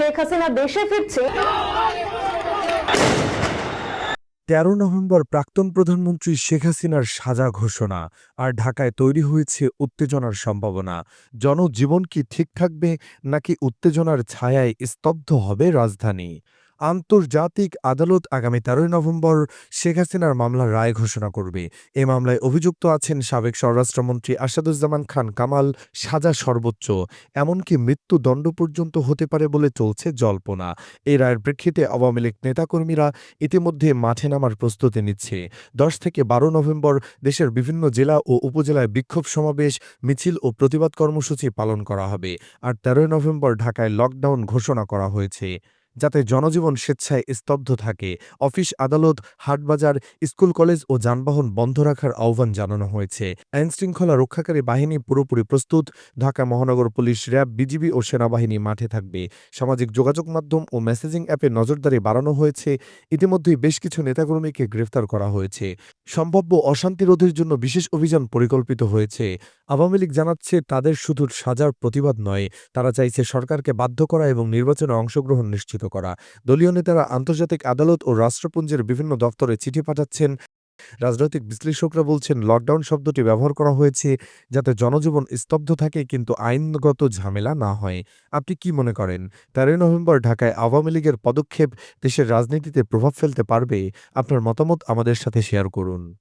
শেখ হাসিনা দেশে ফিরছে। তেরো নভেম্বর প্রাক্তন প্রধানমন্ত্রী শেখ হাসিনার সাজা ঘোষণা আর ঢাকায় তৈরি হয়েছে উত্তেজনার সম্ভাবনা। জনজীবন কি ঠিক থাকবে নাকি উত্তেজনার ছায়ায় স্তব্ধ হবে রাজধানী? আন্তর্জাতিক আদালত আগামী তেরোই নভেম্বর শেখ হাসিনার মামলার রায় ঘোষণা করবে। এ মামলায় অভিযুক্ত আছেন সাবেক স্বরাষ্ট্রমন্ত্রী আসাদুজ্জামান খান কামাল, সাজা সর্বোচ্চ। এমনকি মৃত্যুদণ্ড পর্যন্ত হতে পারে বলে চলছে জল্পনা। এই রায়ের প্রেক্ষিতে আওয়ামী লীগ নেতাকর্মীরা ইতিমধ্যে মাঠে নামার প্রস্তুতি নিচ্ছে। দশ থেকে বারো নভেম্বর দেশের বিভিন্ন জেলা ও উপজেলায় বিক্ষোভ সমাবেশ, মিছিল ও প্রতিবাদ কর্মসূচি পালন করা হবে। আর তেরোই নভেম্বর ঢাকায় লকডাউন ঘোষণা করা হয়েছে। যাতে জনজীবন স্বেচ্ছায় স্তব্ধ থাকে। অফিস, আদালত, হাটবাজার, স্কুল, কলেজ ও যানবাহন বন্ধ রাখার আহ্বান জানানো হয়েছে। আইনশৃঙ্খলা রক্ষাকারী বাহিনী পুরোপুরি প্রস্তুত। ঢাকা মহানগর পুলিশ র্যাব, বিজিবি ও সেনাবাহিনী মাঠে থাকবে। সামাজিক যোগাযোগ মাধ্যম ও মেসেজিং অ্যাপে নজরদারি বাড়ানো হয়েছে। ইতিমধ্যেই বেশ কিছু নেতাকর্মীকে গ্রেফতার করা হয়েছে। সম্ভাব্য অশান্তি রোধের জন্য বিশেষ অভিযান পরিকল্পিত হয়েছে। আওয়ামী লীগ জানাচ্ছে, তাদের শুধু সাজার প্রতিবাদ নয়, তারা চাইছে সরকারকে বাধ্য করা এবং নির্বাচনে অংশগ্রহণ নিশ্চিত করা। দলীয় নেতারা আন্তর্জাতিক আদালত ও রাষ্ট্রপুঞ্জের বিভিন্ন দফতরে চিঠি পাঠাচ্ছেন। রাজনৈতিক বিশ্লেষকরা বলছেন, লকডাউন শব্দটি ব্যবহার করা হয়েছে যাতে জনজীবন স্তব্ধ থাকে কিন্তু আইনগত ঝামেলা না হয়। আপনি কি মনে করেন? তেরোই নভেম্বর ঢাকায় আওয়ামী লীগের পদক্ষেপ দেশের রাজনীতিতে প্রভাব ফেলতে পারবে? আপনার মতামত আমাদের সাথে শেয়ার করুন।